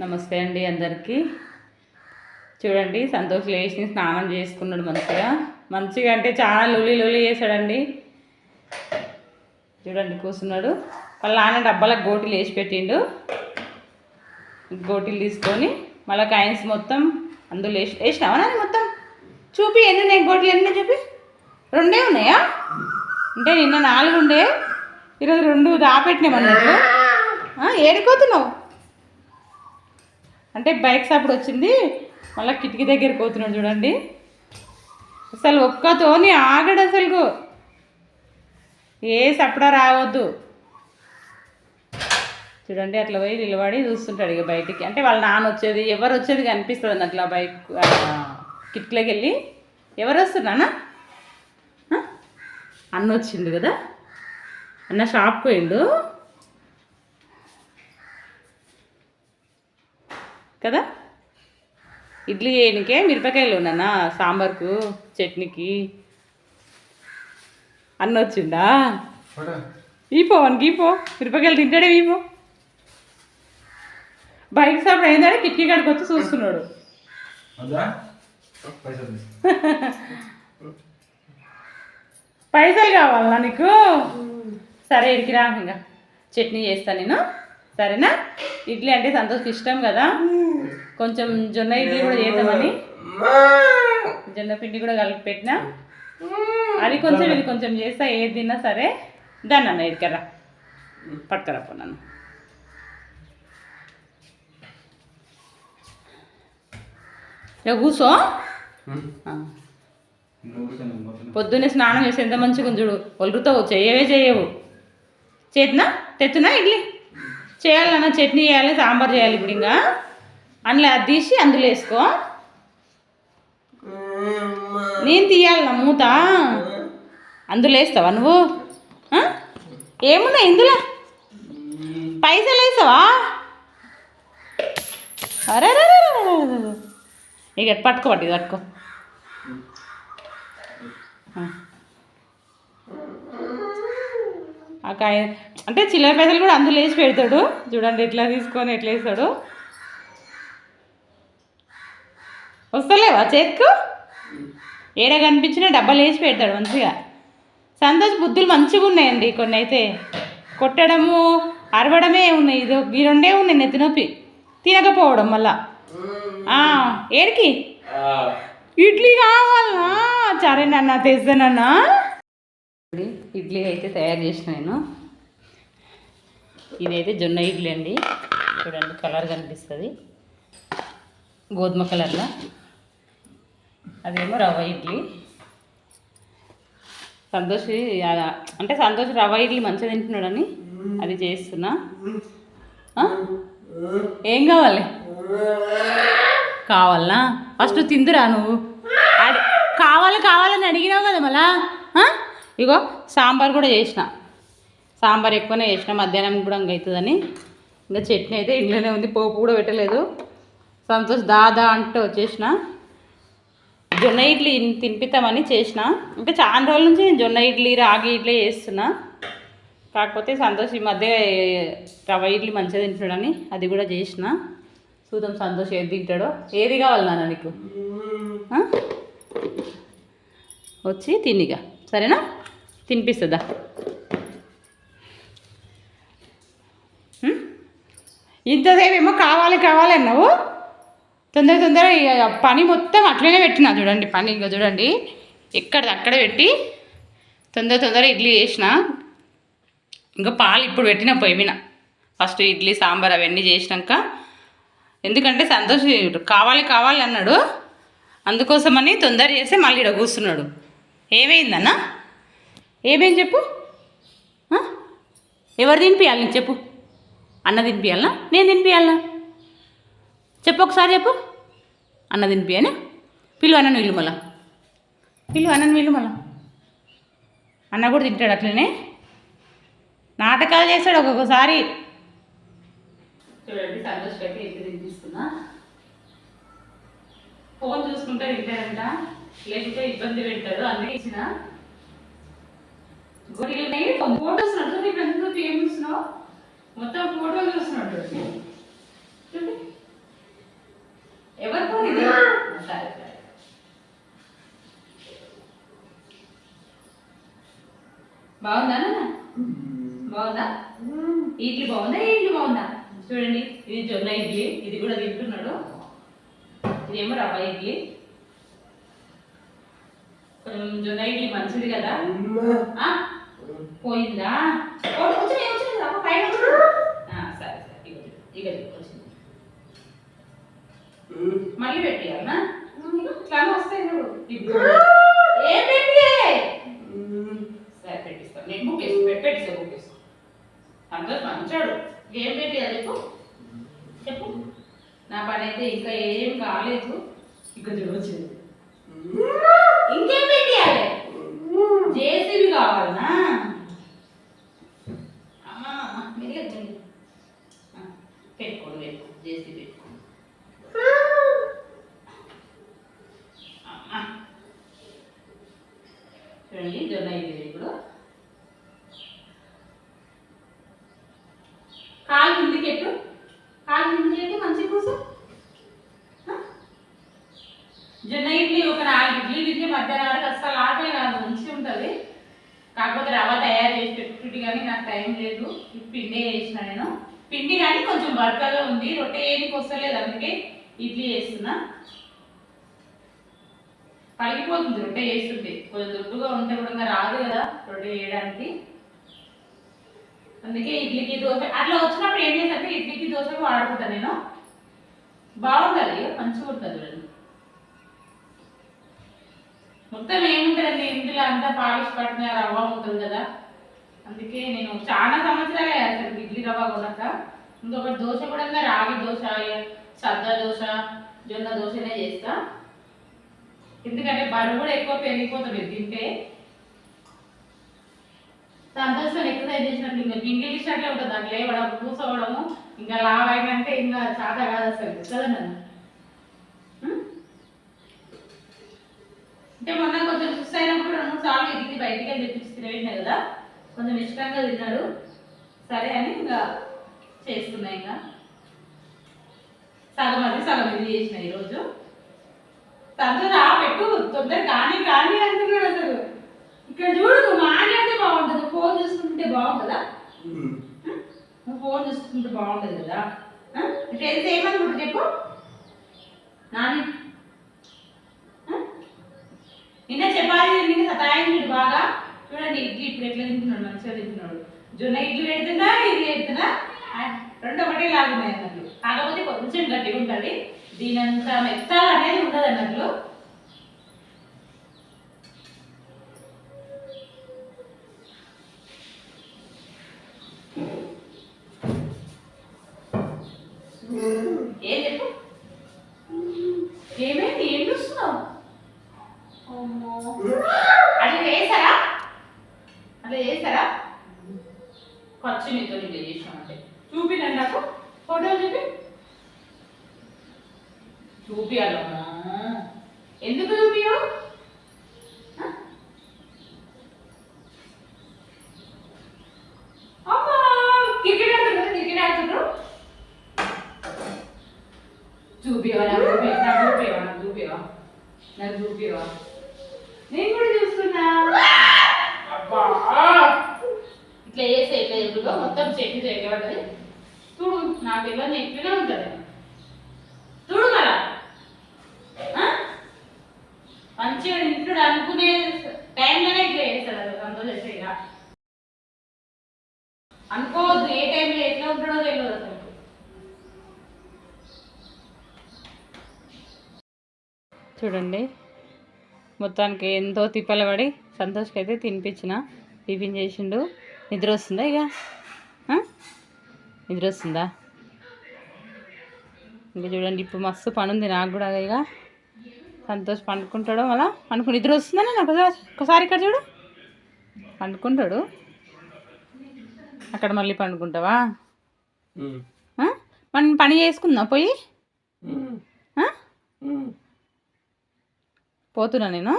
నమస్తే అండి అందరికీ. చూడండి సంతోష్ లేచి స్నానం చేసుకున్నాడు మంచిగా. మంచిగా అంటే చాలా లొలి లొలి చేశాడండి. చూడండి కూర్చున్నాడు. వాళ్ళ నాన్న డబ్బాలకు గోటీలు వేసి పెట్టిండు. గోటీలు తీసుకొని మళ్ళీ కాయిన్స్ మొత్తం అందులో వేసి వేసినావా నాన్న మొత్తం? చూపి ఎన్ని ఉన్నాయి గోటీలు? ఎన్ని చూపి? రెండే ఉన్నాయా? అంటే నిన్న నాలుగు ఉండే. ఈరోజు రెండు దాపెట్టినామన్నట్టు ఏడిపోతున్నావు అంటే బైక్ అప్పుడు వచ్చింది. మళ్ళీ కిటికీ దగ్గరికి పోతున్నాడు చూడండి. అసలు ఒక్కతోని ఆగడు అసలు ఏ సప్పుడా రావద్దు. చూడండి అట్లా పోయి నిలబడి చూస్తుంటాడు ఇక బయటికి. అంటే వాళ్ళ నాన్న వచ్చేది ఎవరు వచ్చేది కనిపిస్తుంది అట్లా బైక్ ఆ, కిటికీలోకి వెళ్ళి. ఎవరు వస్తున్నానా అన్న వచ్చిండు కదా? అన్న షాప్కి పోయిండు. కదా? ఇడ్లీ చేయడానికే మిరపకాయలు ఉన్నానా సాంబార్కు చట్నీకి. అన్న వచ్చిందా ఈపో వానికి ఈపో. మిరపకాయలు తింటాడే ఈపో. బైక్ సాప్ అయిందంటే కిటికీ కాడికి వచ్చి చూస్తున్నాడు. పైసలు కావాలా నీకు? సరే ఇడికి రా ఇంకా చట్నీ చేస్తాను నేను. సరేనా? ఇడ్లీ అంటే సంతోష్ ఇష్టం కదా? కొంచెం జొన్న ఇడ్లీ కూడా చేద్దామని. జొన్న పిండి కూడా కలిపి పెట్టినా అది కొంచెం ఇది కొంచెం చేస్తా ఏది తిన్నా సరే దాన్ని అన్న ఇడికరా పట్టుకరా పో నన్ను. పోతున్నా. పొద్దున్నే స్నానం చేసి ఎంత మంచిగా చూడు. ఒలుగుతావు చేయవే చేయవు చేతినా? తెత్తునా ఇడ్లీ? చేయాలన్నా చట్నీ చేయాలి సాంబార్ చేయాలి ఇప్పుడు ఇంకా. అందులో అది తీసి అందులో వేసుకో. నేను తీయాలన్నా మూత. అందులో వేస్తావా నువ్వు? ఏమున్నాయి ఇందులో? పైసలు వేస్తావా అరే ఇక పట్టుకో పట్టు ఇది పట్టుకో అంటే చిల్లర పైసలు కూడా అందులో వేసి పెడతాడు చూడండి ఎట్లా తీసుకొని ఎట్లా వేస్తాడు వస్తలేవా చేతికు? ఏడ కనిపించినా డబ్బాలు వేసి పెడతాడు మంచిగా. సంతోష్ బుద్ధులు మంచిగా ఉన్నాయండి కొన్ని అయితే. కొట్టడము అరవడమే ఉన్నాయి. ఇది ఈ రెండే ఉన్నాయి నెత్తి నొప్పి. తినకపోవడం మళ్ళా. ఏడికి? ఇడ్లీ కావాలనా? సరే నాన్న తెస్తానన్నా ఇడ్లీ అయితే తయారు చేసిన నేను. ఇదైతే జొన్న ఇడ్లీ అండి. చూడండి కలర్ కనిపిస్తుంది. గోధుమ కలర్లో. అదేమో రవ్వ ఇడ్లీ. సంతోష్ అంటే సంతోష్ రవ్వ ఇడ్లీ మంచిగా తింటున్నాడని అది చేస్తున్నా. ఏం కావాలి? కావాలనా ఫస్ట్ తిందురా నువ్వు. అది కావాలి కావాలని అడిగినావు కదా మళ్ళా? ఇగో సాంబార్ కూడా చేసిన. సాంబార్ ఎక్కువనే చేసిన మధ్యాహ్నం కూడా ఇంకా అవుతుందని. ఇంకా చట్నీ అయితే ఇంట్లోనే ఉంది పోపు కూడా పెట్టలేదు. సంతోష్ దాదా అంటే వచ్చేసిన. జొన్న ఇడ్లీ తినిపిద్దామని చేసిన. ఇంకా చాలా రోజుల నుంచి నేను జొన్న ఇడ్లీ రాగి ఇడ్లీ చేస్తున్నా. కాకపోతే సంతోష్ ఈ మధ్య రవ్వ ఇడ్లీ మంచిగా తింటున్నాడని అది కూడా చేసిన. చూద్దాం సంతోష్ ఏది తింటాడో. ఏది కావాలి నాన్న నీకు? వచ్చి తినిగా సరేనా? తినిపిస్తుందా ఇంతసేపు ఏమో కావాలి కావాలి అన్నావు? తొందర తొందర ఇక పని మొత్తం అట్లనే పెట్టిన. చూడండి పని ఇంకా చూడండి. ఎక్కడిది? అక్కడ పెట్టి తొందర తొందర ఇడ్లీ చేసిన. ఇంకా పాలు ఇప్పుడు పెట్టిన పొయ్యిన ఫస్ట్ ఇడ్లీ సాంబార్ అవన్నీ చేసినాక. ఎందుకంటే సంతోష్ కావాలి కావాలి అన్నాడు. అందుకోసమని తొందర చేసి మళ్ళీ ఇక్కడ కూర్చున్నాడు. ఏమైందన్నా? ఏమేం చెప్పు? ఎవరు తినిపియాలి నీకు చెప్పు? అన్న తినిపియాలనా? నేను తినిపియాలనా? చెప్పు ఒకసారి చెప్పు. అన్న తినిపోయని పిల్లు అన్నను వీళ్ళు మళ్ళా. పిల్లు అన్నను వీళ్ళు మళ్ళా. అన్న కూడా తింటాడు అట్లనే. నాటకాలు చేస్తాడు ఒక్కొక్కసారి. చూడండి సంతోష్ పెట్టి ఇంటి తినిపిస్తున్నా. ఫోన్ చూసుకుంటే తింటారంట లేకపోతే ఇబ్బంది పెట్టారు అందుకే ఇచ్చిన. గొర్రెలు ఫోటోస్ నడుతుంది ఇప్పుడు ఎందుకు ఏమి చూస్తున్నావు మొత్తం ఫోటోలు చూస్తున్నాడు చూడండి ఎవరి ఫోన్ ఇది బాగుందా బాగుందా? ఇడ్లీ బాగుందా? ఇడ్లీ బాగుందా? చూడండి ఇది జొన్న ఇడ్లీ ఇది కూడా తింటున్నాడు. ఇదేమో రవ్వ ఇడ్లీ. జొన్న ఇడ్లీ మంచిది కదా? పోయిందా? పైన కావాలనా? అమ్మా మెరుగు మెరుగు పెట్టుకోండి పెట్టుకో జేసీబీ పెట్టుకో అమ్మా. చూడండి జొన్న అయిపోయింది ఇప్పుడు. కాలు కిందికి ఎట్టు కాలు కిందికి ఎట్టు మంచి కూసు జొన్న ఇడ్లీ ఒక నాలుగు ఇడ్లీ తింటే మధ్యాహ్నం వరకు అసలు ఆకలి కాదు మంచి ఉంటుంది కాకపోతే రవ్వ తయారు చేసి పెట్టుకుంటే కానీ నాకు టైం లేదు. పిండి వేసిన నేను. పిండి కానీ కొంచెం బరకగా ఉంది. రొట్టె ఏనికి వస్తలేదు అందుకే ఇడ్లీ చేస్తున్నా. పలిగిపోతుంది రొట్టె చేస్తుంటే. కొంచెం దుడ్డుగా ఉంటే కూడా రాదు కదా రొట్టె చేయడానికి. అందుకే ఇడ్లీకి దోశ అట్లా వచ్చినప్పుడు ఏం చేస్తే ఇడ్లీకి దోశకు వాడుకుంటాను నేను. బాగుంటుంది మంచిగా ఉంటుంది చూడండి. మొత్తం ఏముంటుందండి? ఇంటిలో అంతా పాలిష్ పట్టిన రవ్వ ఉంటుంది కదా? అందుకే నేను చాలా సంవత్సరాలే అసలు ఇడ్లీ రవ్వ కొనక. ఇంకొకటి దోశ కూడా రాగి దోశ సద్ద దోశ జొన్న దోశనే చేస్తా. ఎందుకంటే బరువు కూడా ఎక్కువ పెరిగిపోతుంది తింటే. సంతోషం ఎక్సర్సైజ్ చేసినట్టు ఇంకా పిండి ఇచ్చినట్లే ఉంటుంది అట్లా లేవడం కూర్చోవడము ఇంకా లావ్ అయినంటే ఇంకా చాత కాదు అసలు. కదా అంటే మొన్న కొంచెం సుస్ అయినప్పుడు రెండు సార్లు ఇడ్లీ బయటికి వెళ్ళి తెప్పించి తినవేండే కదా. కొంచెం ఇష్టంగా తిన్నాడు సరే అని ఇంకా చేస్తున్నా ఇంకా. సగం అది సగం ఇది చేసిన ఈరోజు. తను రా పెట్టు తొందర కానీ కానీ అంటున్నాడు అసలు. ఇక్కడ చూడు నువ్వు మాట్లాడితే బాగుంటుంది. ఫోన్ చూసుకుంటే బాగుంటుందా? నువ్వు ఫోన్ చూసుకుంటే బాగుంటుంది కదా. ఫ్రెండ్స్ ఏమనుకుంటు చెప్పు? నాని? నిన్న చెప్పాలి తిని సతాయించుడు బాగా. చూడండి ఇడ్లీ ఇప్పుడు ఎట్లా తింటున్నాడు మంచిగా తింటున్నాడు. జొన్న ఇడ్లీ పెడుతున్నా ఇది పెడుతున్నా రెండు ఒకటే లాగున్నాయి అన్నట్లు. కాకపోతే కొంచెం గట్టిగా ఉంటుంది. దీనంత మెత్తాలు అనేది ఉండదు అన్నట్లు ఏం చెప్పు ఏమైంది ఏం చూస్తున్నావు అమ్మో. అట్లా చేసారా అట్లా చేసారా ఖర్చు నీతో ఇట్లా చేసినామంటే చూపినండి నాకు ఫోటోలు చూపి చూపియాలమ్మా ఎందుకు చూపియో చూపివా నాకు చూపివా నాకు చూపివా నాకు చూపివా నేను కూడా చూస్తున్నా అబ్బా ఇట్లా చేస్తే మొత్తం చెట్టు చేయబడ్డది చూడు నా పిల్లలు ఎట్లనే ఉంటుంది. చూడు మరా మంచిగా ఇంట్లో అనుకునే టైంలోనే ఇట్లా చేస్తాడు అది సంతోషం ఇక అనుకోవద్దు ఏ టైంలో ఎట్లా ఉంటాడో తెలియదు అసలు. చూడండి మొత్తానికి ఎంతో తిప్పలబడి సంతోష్కి అయితే తినిపించిన టిఫిన్ చేసిండు. నిద్ర వస్తుందా ఇక? నిద్ర వస్తుందా ఇంకా చూడండి ఇప్పుడు మస్తు పని ఉంది నాకు కూడా ఇక. సంతోష్ పండుకుంటాడో మళ్ళా? అనుకుని నిద్ర వస్తుందా నాకు ఒకసారి ఇక్కడ చూడు. పండుకుంటాడు. అక్కడ మళ్ళీ పండుకుంటావా? మనం పని చేసుకుందాం పోయి? పోతున్నా నేను.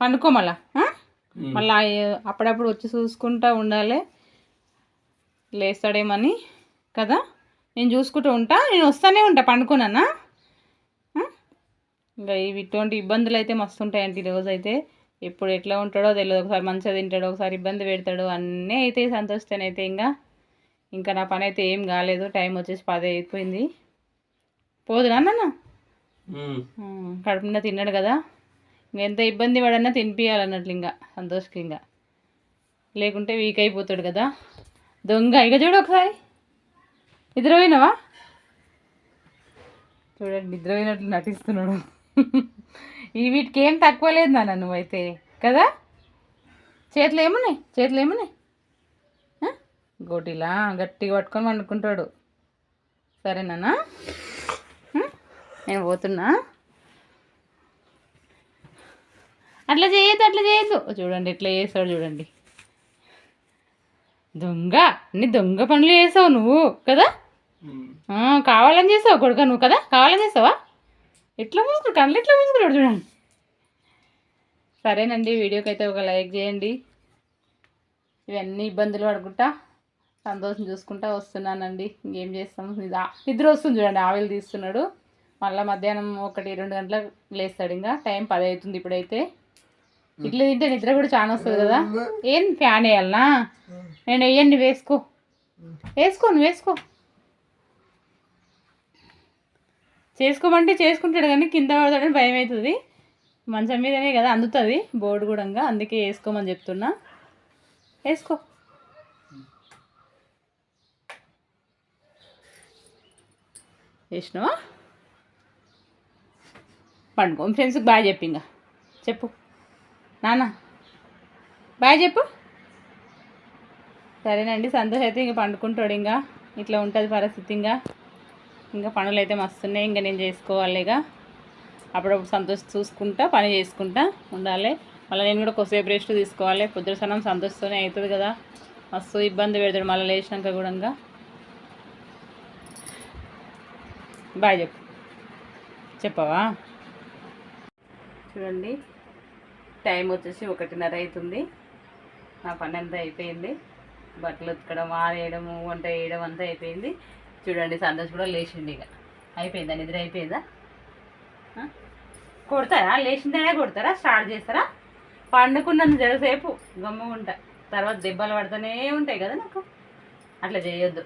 పండుకో మళ్ళా? మళ్ళా అప్పుడప్పుడు వచ్చి చూసుకుంటా ఉండాలి. లేస్తాడేమని కదా? నేను చూసుకుంటూ ఉంటా నేను వస్తానే ఉంటా పండుకోనన్నా? ఇంకా ఇవి ఇటువంటి ఇబ్బందులు అయితే మస్తు ఉంటాయండి ఈరోజు అయితే ఎప్పుడు ఎట్లా ఉంటాడో తెలియదు ఒకసారి మంచిగా తింటాడు ఒకసారి ఇబ్బంది పెడతాడు అన్నీ అయితే సంతోషితేనైతే ఇంకా. ఇంకా నా పని అయితే ఏం కాలేదు. టైం వచ్చేసి పది అయిపోయింది. పోదునా నాన్న కడుపు నిండా తిన్నాడు కదా? ఎంత ఇబ్బంది పడన్నా తినిపించాలన్నట్లు ఇంకా సంతోష్కి ఇంకా లేకుంటే వీక్ అయిపోతాడు కదా. దొంగ ఇక చూడు ఒకసారి. నిద్రపోయినావా? చూడండి నిద్రపోయినట్లు నటిస్తున్నాడు. ఈ వీటికి ఏం తక్కువ లేదు నాన్న నువ్వైతే కదా? చేతులు ఏమున్నాయి? చేతులు ఏమున్నాయి? గోటిలా గట్టిగా పట్టుకొని వండుకుంటాడు. సరేనా నేను పోతున్నా. అట్లా చేయొద్దు అట్లా చేయొద్దు. చూడండి ఎట్లా చేస్తాడు చూడండి. దొంగ అన్ని దొంగ పనులు చేసావు నువ్వు కదా? కావాలని చేసావు కొడుక నువ్వు కదా? కావాలని చేసావా ఎట్లా మూసుకుడు కళ్ళు ఎట్లా మూసుకున్నాడు చూడండి. సరేనండి వీడియోకి అయితే ఒక లైక్ చేయండి. ఇవన్నీ ఇబ్బందులు పడుకుంటా సంతోషం చూసుకుంటా వస్తున్నానండి. ఇంకేం చేస్తాం? ఇది ఆ- నిద్ర వస్తుంది చూడండి ఆవిలు తీస్తున్నాడు. మళ్ళీ మధ్యాహ్నం ఒకటి రెండు గంటలకు లేస్తాడు ఇంకా. టైం పది అవుతుంది ఇప్పుడైతే. ఇట్లా తింటే నిద్ర కూడా చాలా వస్తుంది కదా? ఏం ఫ్యాన్ వేయాలనా? నేను వేయండి వేసుకో. వేసుకో నువ్వు వేసుకో. చేసుకోమంటే చేసుకుంటాడు కానీ కింద పడతాడని భయం అవుతుంది. మంచం మీదనే కదా అందుతుంది బోర్డు కూడా అందుకే వేసుకోమని చెప్తున్నా. వేసుకో. వేసినావా? పండుకో. ఫ్రెండ్స్కి బాయ్ చెప్పు ఇంకా. చెప్పు. నాన్న. బాయ్ చెప్పు. సరేనండి సంతోష్ అయితే ఇంక పండుకుంటాడు ఇంకా. ఇట్లా ఉంటుంది పరిస్థితి ఇంకా. ఇంకా పనులు అయితే మస్తున్నాయి ఇంకా నేను చేసుకోవాలి ఇక. అప్పుడప్పుడు సంతోష్ చూసుకుంటా పని చేసుకుంటా ఉండాలి. మళ్ళీ నేను కూడా కొద్దిసేపు రెస్ట్ తీసుకోవాలి. పొద్దున సనం సంతోషతోనే అవుతుంది కదా. మస్తు ఇబ్బంది పెడతాడు మళ్ళీ లేచినాక కూడా ఇంకా. బాయ్ చెప్పు. చెప్పవా? చూడండి. టైం వచ్చేసి ఒకటిన్నర అవుతుంది. నా పని అంతా అయిపోయింది. బట్టలు ఉతకడం ఆరేయడము వంట వేయడం అంతా అయిపోయింది. చూడండి సంతోష్ కూడా లేచిండి ఇక. అయిపోయిందా? నిద్ర అయిపోయిందా? కొడతారా? లేచిందనే కొడతారా? స్టార్ట్ చేస్తారా? పండుకున్నాను జరసేపు గమ్ముకుంటా తర్వాత దెబ్బలు పడుతూనే ఉంటాయి కదా నాకు. అట్లా చేయొద్దు.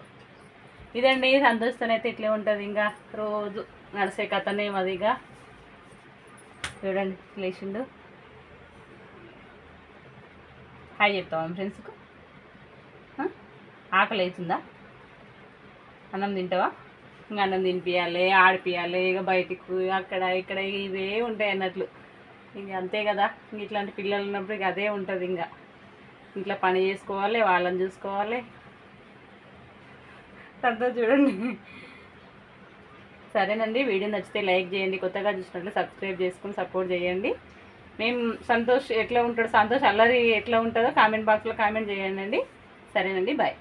ఇదండి సంతోషతోనైతే ఇట్లే ఉంటుంది. ఇంకా రోజు నడిసే కథనే అది ఇక. చూడండి లేచిండు. హాయ్ చెప్తావా ఫ్రెండ్స్కు ఆకలి అవుతుందా అన్నం తింటావా? ఇంకా అన్నం తినిపించాలి ఆడిపియాలి ఇక బయటికి అక్కడ ఇక్కడ ఇవే ఉంటాయి అన్నట్లు. ఇంక అంతే కదా ఇట్లాంటి పిల్లలు ఉన్నప్పుడు ఇక అదే ఉంటుంది ఇంకా. ఇంట్లో పని చేసుకోవాలి వాళ్ళని చూసుకోవాలి. అంతా చూడండి. సరేనండి వీడియో నచ్చితే లైక్ చేయండి కొత్తగా చూసినట్లు సబ్స్క్రైబ్ చేసుకుని సపోర్ట్ చేయండి. మేము సంతోష్ ఎట్లా ఉంటాడు సంతోష్ అల్లరి ఎట్లా ఉంటుందో కామెంట్ బాక్స్లో కామెంట్ చేయండి. సరేనండి బాయ్